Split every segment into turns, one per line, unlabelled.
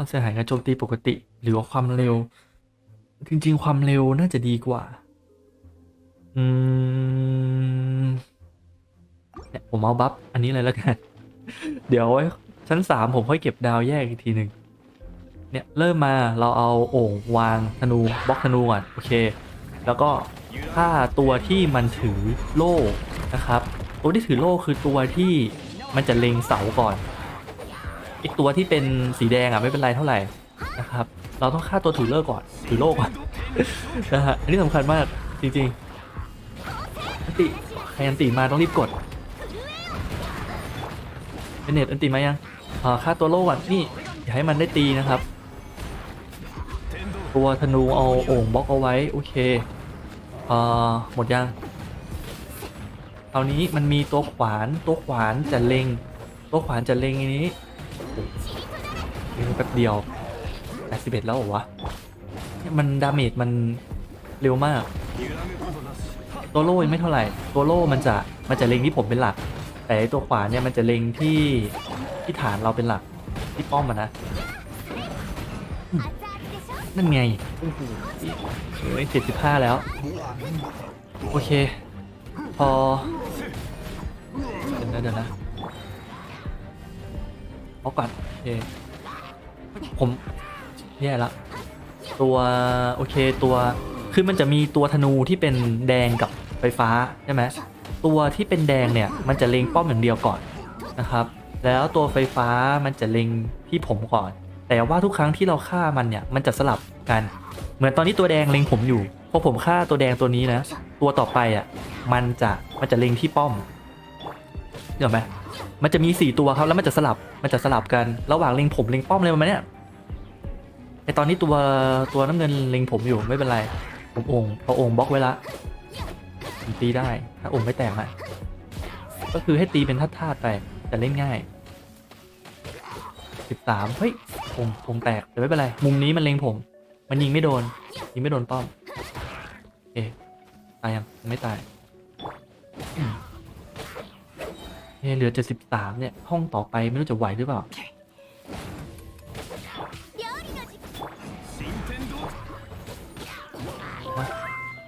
ความเสียหายการโจมตีปกติ หรือว่าความเร็ว จริง ๆ ความเร็วน่าจะดีกว่า อืมเนี่ยผมเอาบัฟอันนี้เลยแล้วกัน เดี๋ยวไว้ชั้นสามผมค่อยเก็บดาวแยกอีกทีหนึ่งเนี่ย เริ่มมาเราเอาโอ่งวางธนูบล็อกธนูก่อนโอเค แล้วก็ถ้าตัวที่มันถือโล่นะครับ ตัวที่ถือโล่คือตัวที่มันจะเล็งเสาก่อน อีกตัวที่เป็นสีแดงอะไม่เป็นไรเท่าไหร่นะครับ เราต้องฆ่าตัวถือเลิกก่อนถือโล่ก่อนนะฮะอันนี้สำคัญมากจริงๆอันติใครอันติมาต้องรีบกดเป็นเน็ตอันติมายังอ่าฆ่าตัวโล่ก่อนนี่อย่าให้มันได้ตีนะครับตัวธนูเอาโอ่งบล็อกเอาไว้โอเคเอ่อหมดยังคราวนี้มันมีตัวขวานตัวขวานจะเล็งตัวขวานจะเล็งอันนี้ โอ้โหเล็งแป๊บเดียว81แล้วเหรอวะเนี่ยมันดาเมจมันเร็วมาก ตัวโล่ยังไม่เท่าไหร่ ตัวโล่มันจะมันจะเล็งที่ผมเป็นหลัก แต่ไอ้ตัวขวาเนี่ยมันจะเล็งที่ที่ฐานเราเป็นหลัก ที่ป้อมมันนะนั่นไงโอ้โหเฮ้ยเจ็ดสิบห้าแล้ว โอเค พอ เดี๋ยวนะเดี๋ยวนะ เอาก่อนโอเคผมแย่ละตัวโอเคตัวคือมันจะมีตัวธนูที่เป็นแดงกับไฟฟ้าใช่ไหมตัวที่เป็นแดงเนี่ยมันจะเล็งป้อมอย่างเดียวก่อนนะครับ แล้วตัวไฟฟ้ามันจะเล็งที่ผมก่อน แต่ว่าทุกครั้งที่เราฆ่ามันเนี่ยมันจะสลับกัน เหมือนตอนนี้ตัวแดงเล็งผมอยู่พอผมฆ่าตัวแดงตัวนี้นะ ตัวต่อไปอะมันจะมันจะเล็งที่ป้อม เดี๋ยวไหมมันจะมีสี่ตัวครับแล้วมันจะสลับมันจะสลับกันระหว่างเล็งผมเล็งป้อมเลยมันเนี่ยไอตอนนี้ตัวตัวน้ำเงินเล็งผมอยู่ไม่เป็นไรผมองเอาโอ่งบล็อกไว้ละผมตีได้ถ้าโอ่งไม่แตกอะก็คือให้ตีเป็นธาตุๆไปแต่เล่นง่ายสิบสามเฮ้ยผมผมแตกแต่ไม่เป็นไร มุมนี้มันเล็งผม มันยิงไม่โดน ยิงไม่โดนป้อม เอ๊ะตายยังไม่ตาย เหลือเจ็ดสิบสามเนี่ย ห้องต่อไปไม่รู้จะไหวหรือเปล่า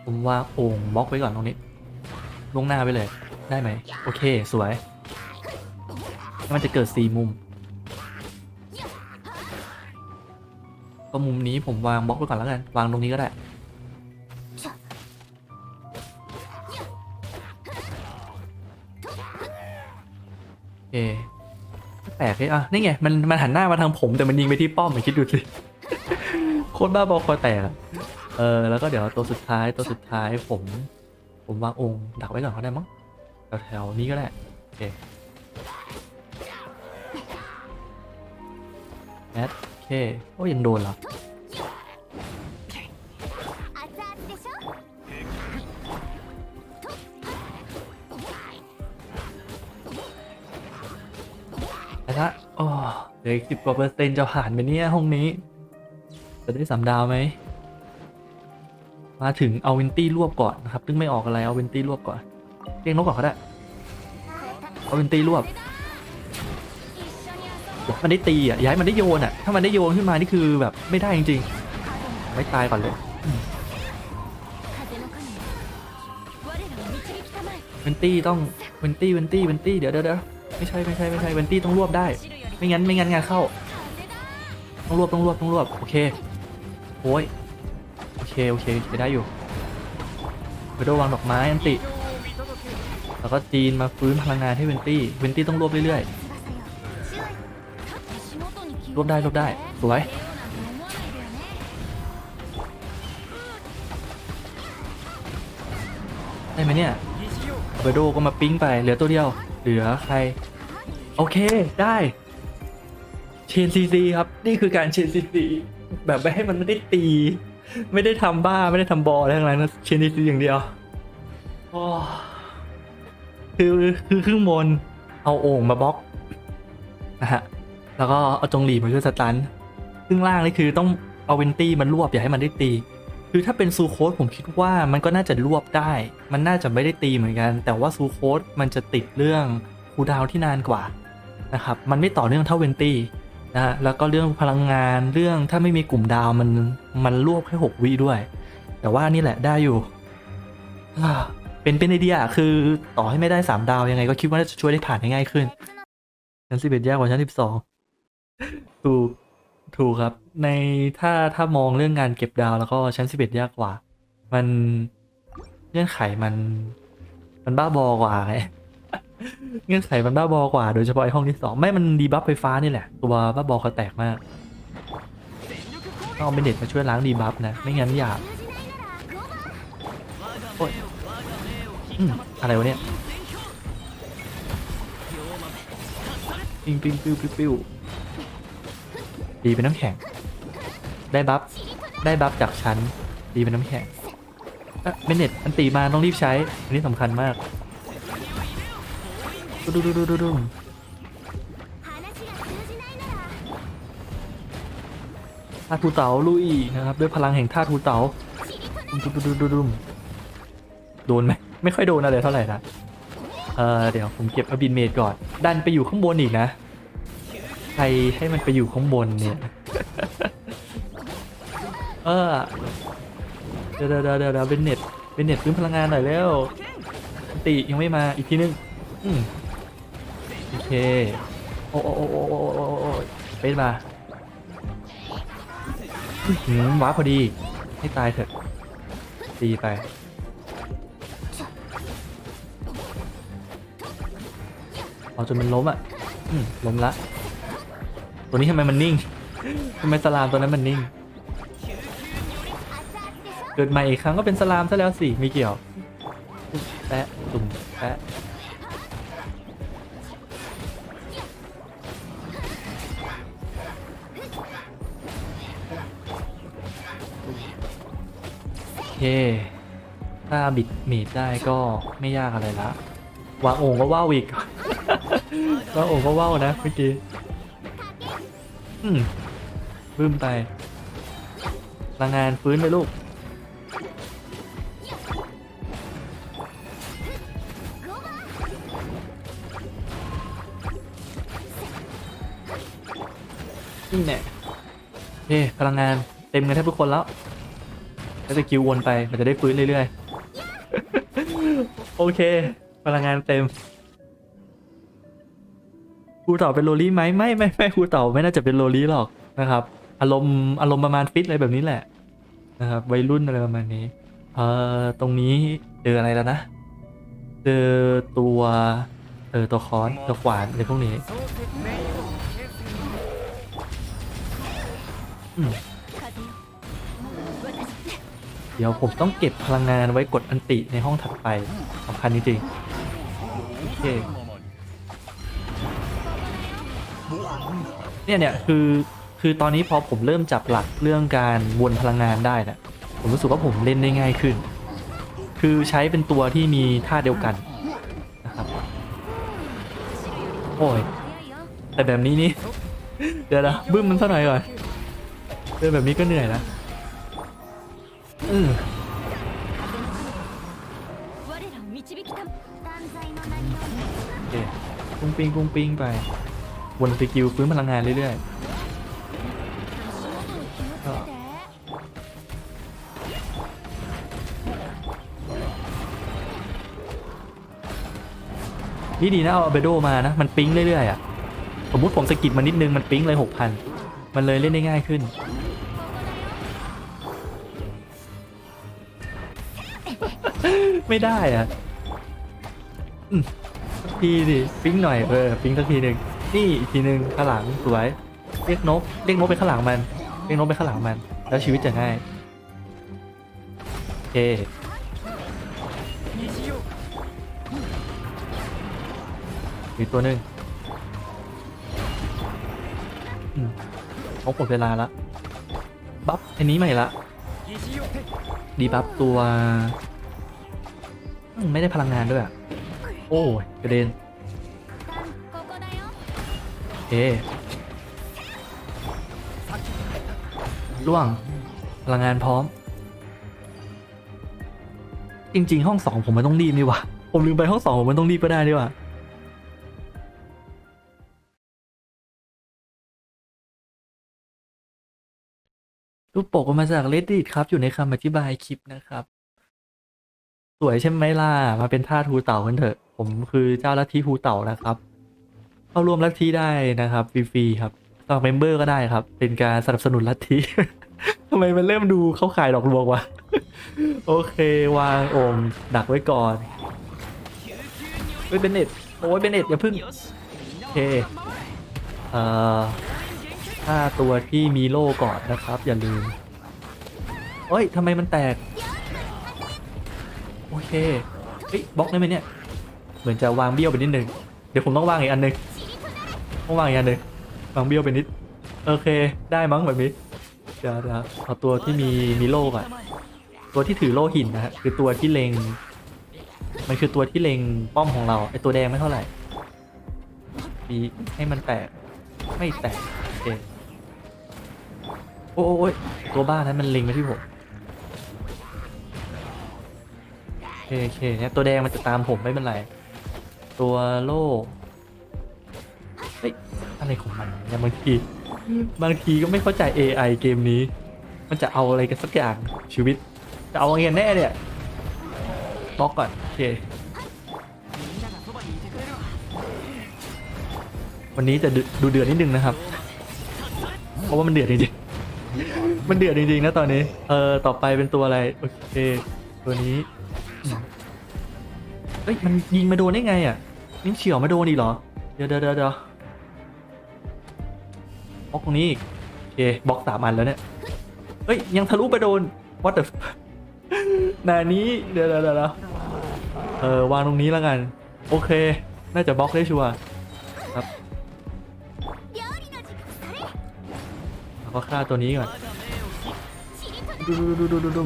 ผมว่างโอ่งบล็อกไว้ก่อนตรงนี้ ลงหน้าไปเลย ได้ไหม โอเค สวย มันจะเกิดสี่มุม ก็มุมนี้ผมวางบล็อกไว้ก่อนแล้วกัน วางตรงนี้ก็ได้ เลยอะนี่ไงมันมันหันหน้ามาทางผมแต่มันยิงไปที่ป้อมอะคิดดูสิโคตรบ้าบอคอแตกอะเออแล้วก็เดี๋ยวตัวสุดท้ายตัวสุดท้ายผม ผมวางองค์ดักไว้ก่อนเขาได้มั้งแถวๆนี้ก็ได้โอเคแอดโอเคโอ้ยังโดนเหรอ แต่ถ้าโอ้เหลืออีกสิบกว่าเปอร์เซ็นต์จะผ่านไหมเนี่ยห้องนี้ จะได้สามดาวไหม มาถึงเอาวินตี้รวบก่อนนะครับซึ่งไม่ออกอะไรเอาวินตี้รวบก่อน เรียกนกก่อนเขาได้ เอาวินตี้รวบอยาให้มันได้ตีอะย่าให้มันได้โยนอะ ถ้ามันได้โยนขึ้นมานี่คือแบบไม่ได้จริงๆ ไม่ตายก่อนเลยเวนตี้ต้องเวนตี้เวนตี้เวนตี้เดี๋ยวเดี๋ยวเดี๋ยว ไม่ใช่ไม่ใช่ไม่ใช่เวนตี้ต้องรวบได้ ไม่งั้นไม่งั้นงานเข้า ต้องรวบต้องรวบต้องรวบโอเคโอ้ยโอเคโอเคไปได้อยู่ไปโดวางดอกไม้อันติ แล้วก็จีนมาฟื้นพลังงานให้เวนตี้เวนตี้ต้องรวบเรื่อยๆรวบได้รวบได้สวยได้ไหมเนี่ยเบโดก็มาปิ้งไปเหลือตัวเดียว เหลือใคร โอเคได้เชนซีซีครับ นี่คือการเชนซีซีแบบไม่ให้มันไม่ได้ตี ไม่ได้ทำบ้าไม่ได้ทำบอลอะไรทั้งนั้นนะเชนซีซีอย่างเดียวโอ้คือคือครึ่งบนเอาโอ่งมาบล็อกนะฮะแล้วก็เอาจงหลีมาช่วยสตันครึ่งล่างนี่คือต้องเอาเวนตี้มันรวบอย่าให้มันได้ตี คือถ้าเป็นซูโคสผมคิดว่ามันก็น่าจะรวบได้ มันน่าจะไม่ได้ตีเหมือนกัน แต่ว่าซูโคสมันจะติดเรื่องคูลดาวน์ที่นานกว่า นะครับมันไม่ต่อเนื่องเท่าเวนตี้นะฮะแล้วก็เรื่องพลังงานเรื่องถ้าไม่มีกลุ่มดาวมันมันรวบแค่หกวิด้วย แต่ว่านี่แหละได้อยู่ เป็นเป็นไอเดียคือต่อให้ไม่ได้สามดาวยังไงก็คิดว่าจะช่วยได้ผ่านได้ง่ายขึ้นชั้นสิบเอ็ดยากกว่าชั้นสิบสองถูกถูกครับ ในถ้าถ้ามองเรื่องงานเก็บดาวแล้วก็ชั้นสิบเอ็ดยากกว่า มันเงื่อนไขมัน มันบ้าบอกว่าไง เงื่อนไขมันบ้าบอกว่า โดยเฉพาะไอ้ห้องที่สองไม่มันดีบัฟไฟฟ้านี่แหละ ตัวบ้าบอเขาแตกมากต้องเอาเป็นเด็ดมาช่วยล้างดีบัฟนะ ไม่งั้นหยาบโอ๊ยอืมอะไรวะเนี่ยปิ้งปิ้งปิ้วปิ้วปิ้วดีเป็นน้ำแข็ง ได้บัฟได้บัฟจากชั้นดีเป็นน้ำแข็งเอ๊เบนเน็ตอันตีมาต้องรีบใช้ อันนี้สำคัญมาก ดูดูดูดูดูดูท่าทูเต๋าลุยนะครับ ด้วยพลังแห่งท่าทูเต๋าดูดูดูดูดูโดนไหมไม่ค่อยโดนอะไรเท่าไหร่นะเออเดี๋ยวผมเก็บอบินเมดก่อน ดันไปอยู่ข้างบนอีกนะใครให้มันไปอยู่ข้างบนเนี่ยเออเดี๋ยวเดี๋ยวเดี๋ยวเดี๋ยวเป็นเน็ตเป็นเน็ตพื้นพลังงานหน่อยแล้วติยังไม่มาอีกทีนึงอืม โอเค โอ้โอ้โอ้โอ้โอ้โอ้โอ้เป็นมาหืมว้าพอดี ให้ตายเถอะตีไปเอาจนมันล้มอะล้มละ ตัวนี้ทำไมมันนิ่งทำไมสลามตัวนั้นมันนิ่ง เกิดใหม่อีกครั้งก็เป็นสลามซะแล้วสิไม่เกี่ยว เค ถ้าบิดเมดได้ก็ไม่ยากอะไรละวางโอ่งก็ว่าวอีกวางโอ่งก็ว่าวนะเมื่อกี้อืมบึ้มไปพลังงานฟื้นไปลูกนี่แน่โอเคพลังงานเต็มกันแทบทุกคนแล้ว แล้วจะคิววนไปมันจะได้ฟื้นเรื่อยๆ โอเค พลังงานเต็มครูต่าเป็นโรลี่ไหมไม่ไม่ไม่ครูต่าไม่น่าจะเป็นโรลี่หรอกนะครับ อารมณ์อารมณ์ประมาณฟิตอะไรแบบนี้แหละนะครับวัยรุ่นอะไรประมาณนี้เอ่อตรงนี้เจออะไรแล้วนะเจอตัวเออตัวค้อนตัวขวานอะไรพวกนี้อืม เดี๋ยวผมต้องเก็บพลังงานไว้กดอันติในห้องถัดไปสำคัญจริงๆโอเคเนี่ยเนี่ยคือคือตอนนี้พอผมเริ่มจับหลักเรื่องการวนพลังงานได้นะผมรู้สึกว่าผมเล่นได้ง่ายขึ้น คือใช้เป็นตัวที่มีท่าเดียวกันนะครับโอ้ยแต่แบบนี้นี่เดี๋ยวนะบึ้มมันสักหน่อยก่อนเดินแบบนี้ก็เหนื่อยนะ อืมโอเคกุ้งปิงปุ้งปิงไป วนสกิลฟื้นพลังงานเรื่อยๆนี่ดีนะเอาอเบโดมานะ มันปิงเรื่อยๆอะ สมมติผมสกิดมานิดนึงมันปิงเลยหกพันมันเลยเล่นได้ง่ายขึ้น ไม่ได้อะสักทีดิปิ้งหน่อยเออปิ้งสักทีหนึ่งนี่อีกทีหนึ่งข้างหลังสวยเรียกนกเรียกนกไปข้างหลังมัน เรียกนกไปข้างหลังมัน แล้วชีวิตจะง่ายโอเคอีกตัวหนึ่งอืมเขาหมดเวลาละบัฟอันนี้ใหม่ละดีบัฟตัว ไม่ได้พลังงานด้วยอะโอ้ยกระเด็นเอล่วงพลังงานพร้อม จริง ๆ ห้องสองผมมันต้องรีบนี่วะผมลืมไปห้องสองผมมันต้องรีบก็ได้นี่วะรูปปกมาจากเลดดิทครับ อยู่ในคำอธิบายคลิปนะครับ สวยใช่ไหมล่ะ มาเป็นท่าทูเต่ากันเถอะ ผมคือเจ้าลัทธิทูเต่านะครับ เข้าร่วมลัทธิได้นะครับฟรีๆครับสมัครเมมเบอร์ก็ได้ครับ เป็นการสนับสนุนลัทธิ ทำไมมันเริ่มดูเข้าขายดอกลวงวะ โอเควางโอมดักไว้ก่อนเฮ้ยเบนเน็ตโอ้ยเบนเน็ตอย่าพึ่ง โอเค เอ่อฆ่าตัวที่มีโล่ก่อนนะครับ อย่าลืมเฮ้ยทำไมมันแตก โอเคเฮ้ยบล็อกได้ไหมเนี่ย เหมือนจะวางเบี้ยวไปนิดนึง เดี๋ยวผมต้องวางอีกอันหนึงต้องวางอีกอันหนึงวางเบี้ยวไปนิด โอเค ได้มั้งแบบนี้เดี๋ยวเดี๋ยวเอาตัวที่มีมีโล่ก่อนตัวที่ถือโล่หินนะฮะคือตัวที่เล็งมันคือตัวที่เล็งป้อมของเราไอตัวแดงไม่เท่าไหร่ปีให้มันแตกไม่แตกโอเคโอ้โอ้โอ้ยตัวบ้านั้นมันเลงมาที่ผม โอเคโอเคเนี่ยตัวแดงมันจะตามผมไม่เป็นไร ตัวโล่เฮ้ยอะไรของมันเนี่ยบางทีบางทีก็ไม่เข้าใจ AI เกมนี้ มันจะเอาอะไรกันสักอย่างชีวิต จะเอาไงกันแน่เนี่ยบล็อกก่อนโอเควันนี้จะดูเดือดนิดนึงนะครับ เพราะว่ามันเดือดจริงๆมันเดือดจริงๆนะตอนนี้ เออต่อไปเป็นตัวอะไร โอเค ตัวนี้ เอ้ยมันยิงมาโดนได้ไงอะนี่เฉียวมาโดนดีเหรอ เดี๋ยวเดี๋ยวเดี๋ยวบล็อกตรงนี้อีกโอเคบล็อกสามอันแล้วเนี่ยเอ้ยยังทะลุไปโดนวัตเตอร์นานี้เดี๋เดี๋ยวเดี๋ยวเออวางตรงนี้แล้วกัน โอเค น่าจะบล็อกได้ชัวร์
ครับ
แล้วก็ฆ่าตัวนี้ก่อนดูดูดูดูดูดู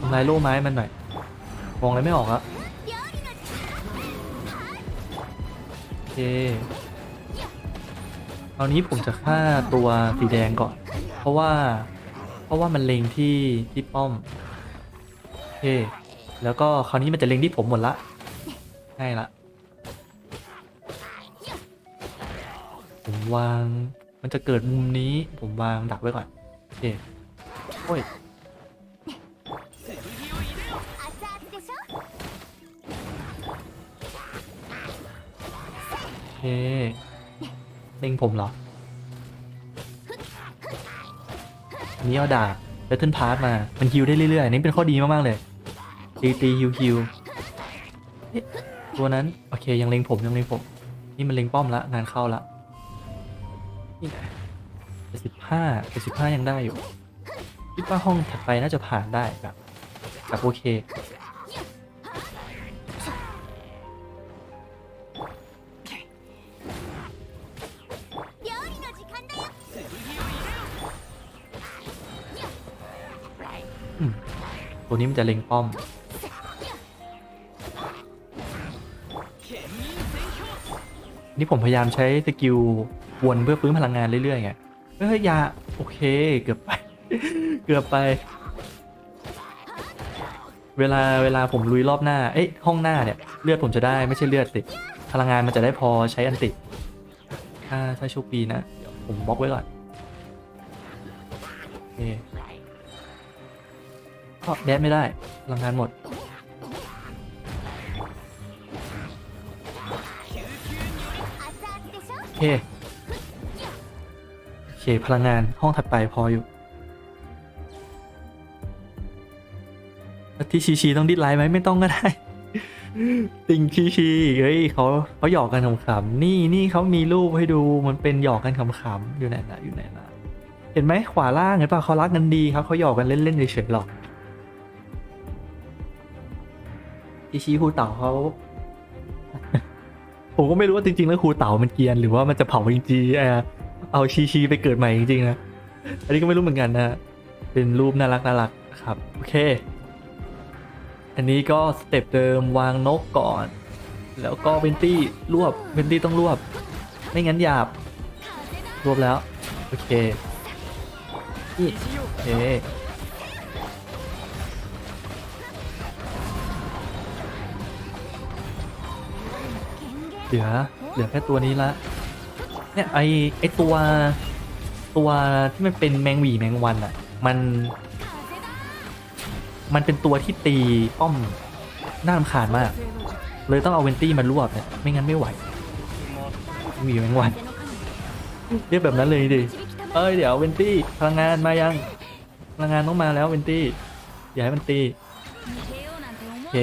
ทำลายโล่ไม้มันหน่อยมองอะไรไม่ออกอะโอเคคราวนี้ผมจะฆ่าตัวสีแดงก่อน เพราะว่า เพราะว่ามันเล็งที่ที่ป้อมโอเคแล้วก็คราวนี้มันจะเล็งที่ผมหมดละง่ายละผมวาง มันจะเกิดมุมนี้ ผมวางดักไว้ก่อน โอเค โอ้ย เคเล็งผมเหรอนนี้เอาดาบแบทเทิลพาร์มา มันฮิวได้เรื่อยๆ นี่เป็นข้อดีมากๆเลย ตีตีฮิวฮิวตัวนั้น โอเคยังเล็งผมยังเล็งผม นี่มันเล็งป้อมละงานเข้าละนี่ไงเจ็ดสิบห้าเจ็ดสิบห้ายังได้อยู่ คิดว่าห้องถัดไปน่าจะผ่านได้แบบแบบโอเค ตัวนี้มันจะเล็งป้อม นี่ผมพยายามใช้สกิลวนเพื่อฟื้นพลังงานเรื่อยๆไงเฮ้ยยาโอเคเกือบไป เกือบไป เวลาเวลาผมลุยรอบหน้า เอ้ยห้องหน้าเนี่ยเลือดผมจะได้ไม่ใช่เลือดสิพลังงานมันจะได้พอใช้อันติถ้าถ้าโชคดีนะเดี๋ยวผมบล็อกไว้ก่อนโอเค แดดไม่ได้พลังงานหมด โอเค โอเค พลังงานห้องถัดไปพออยู่ที่ชีชีต้องดิ้ไลน์ไหมไม่ต้องก็ได้ ติงชีชีเฮ้ยเขาเขาหยอกกันขำๆนี่นี่เขามีรูปให้ดูมันเป็นหยอกกันขำๆอยู่ไหนนะอยู่ไหนนะเห็นไหมขวาล่างเห็นปะเขารักกันดีครับเขาหยอกกันเล่นๆเฉยๆหรอก ชีชีครูเต่าเขาผมก็ไม่รู้ว่าจริงๆแล้วครูเต่ามันเกียนหรือว่ามันจะเผาจริงๆเออเอาชีชีไปเกิดใหม่จริงๆนะ อันนี้ก็ไม่รู้เหมือนกันนะ เป็นรูปน่ารักน่ารักครับ โอเค อันนี้ก็สเต็ปเดิมวางนกก่อน แล้วก็เวนตี้รวบเวนตี้ต้องรวบ ไม่งั้นหยาบ รวบแล้ว โอเคนี่โอเค เหลือเหลือแค่ตัวนี้ละเนี่ยไอไอตัวตัวที่มันเป็นแมงวีแมงวันอะ่ะ มันมันเป็นตัวที่ตีป้อมน่ารำคาญมาก เลยต้องเอาเวนตี้มารวบเนี่ยไม่งั้นไม่ไหวมีแมงวันเรียกแบบนั้นเลยดิเอ้ยเดี๋ยวเวนตี้พลังงานมายังพลังงานต้องมาแล้วเวนตี้อย่าให้มันตี
โอเค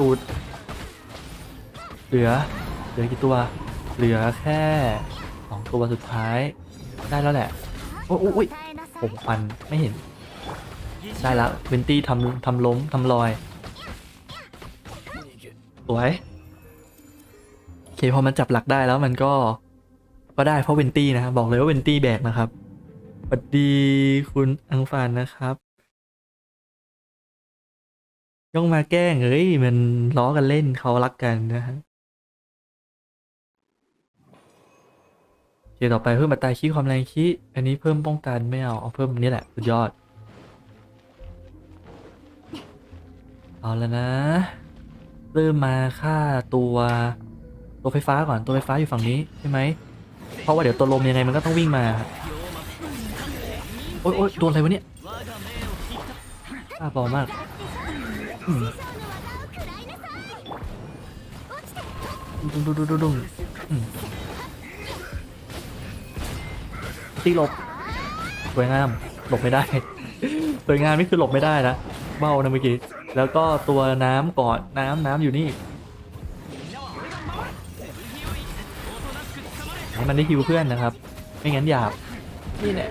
ตูด เหลือ เหลือกี่ตัว เหลือแค่สองตัวสุดท้าย ได้แล้วแหละ โอ้ยผมพันไม่เห็น ได้แล้วเวนตี้ทำทำล้มทำลอย สวยโอเคพอมันจับหลักได้แล้วมันก็ ก็ได้เพราะเวนตี้นะครับบอกเลยว่าเวนตี้แบกนะครับสวัสดีคุณอังฟานนะครับ ย่องมาแกล้งเฮ้ยมันล้อกันเล่นเขารักกันนะฮะโอเคต่อไปเพิ่มบัตรายคีความแรงคีอันนี้เพิ่มป้องกันไม่เอาเอาเพิ่มนี้แหละสุดยอด เอาแล้วนะ เริ่มมาค่าตัวตัวไฟฟ้าก่อนตัวไฟฟ้าอยู่ฝั่งนี้ใช่ไหมเพราะว่าเดี๋ยวตัวลมยังไงมันก็ต้องวิ่งมาโอ๊ยโอ๊ยโดนอะไรวะเนี่ยบ้าบอมาก ดุงดุงดุงดุงดุมตีหลบสวยงามหลบไม่ได้สวยงามนี่คือหลบไม่ได้นะเบ้านะเมื่อกี้แล้วก็ตัวน้ำก่อนน้ำน้ำอยู่นี่ให้มันได้ฮิวเพื่อนนะครับ ไม่งั้นหยาบนี่แหละ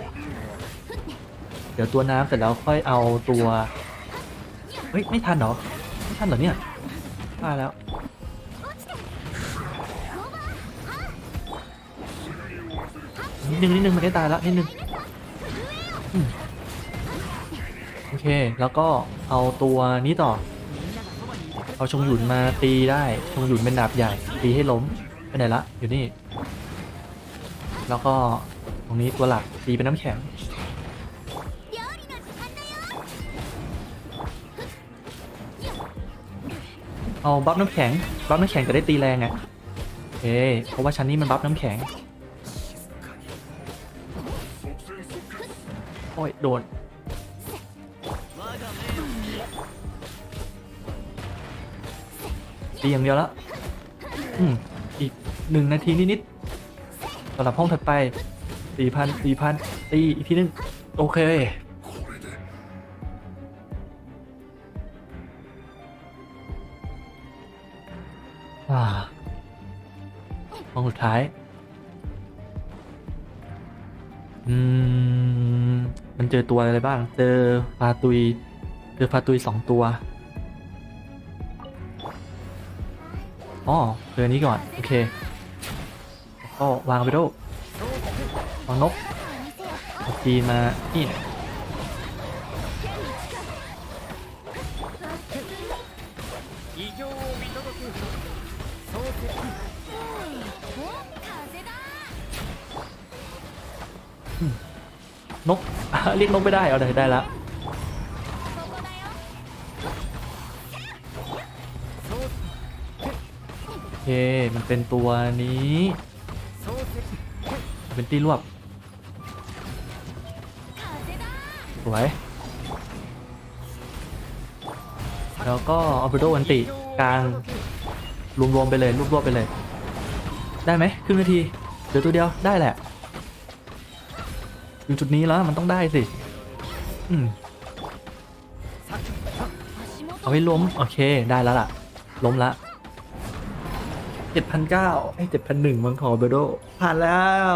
เดี๋ยวตัวน้ำเสร็จแล้วค่อยเอาตัว เฮ้ย ไม่ทันเหรอ ไม่ทันเหรอเนี่ยพลาดแล้วนิดนึงนิดนึงมันได้ตายแล้วนิดนึงโอเค แล้วก็เอาตัวนี้ต่อ เอาชงหยุนมาตีได้ชงหยุนเป็นดาบใหญ่ ตีให้ล้มไปไหนละ อยู่นี่ แล้วก็ตรงนี้ตัวหลักตีเป็นน้ำแข็ง เอาบัฟน้ำแข็งบัฟน้ำแข็งจะได้ตีแรงไงโอเคเพราะว่าชั้นนี้มันบัฟน้ำแข็งโอ้ยโดนตีอย่างเดียวแล้วอืมอีกหนึ่งนาทีนิดๆสำหรับห้องถัดไปสี่พันสี่พันตีอีกทีนึง โอเค ท้าย อืม มันเจอตัวอะไรบ้าง เจอฟาตุย เจอฟาตุยสองตัวอ๋อเจออนี้ก่อน โอเค ก็วางไปดูวางนกเอาจีนมานี่ เรียกนกไม่ได้เอาได้ได้แล้วโอเคมันเป็นตัวนี้เป็นตีรวบสวยแล้วก็เอาไปโดอันติกลางรวมๆไปเลยรวบๆไปเลย ได้ไหมครึ่งนาทีเดี๋ยวตัวเดียวได้แหละ อยู่จุดนี้แล้วมันต้องได้สิอืมเอาให้ล้ม โอเคได้แล้วล่ะ ล้มละเจ็ดพันเก้าไอ้เจ็ดพันหนึ่งมังคอเบโดผ่านแล้ว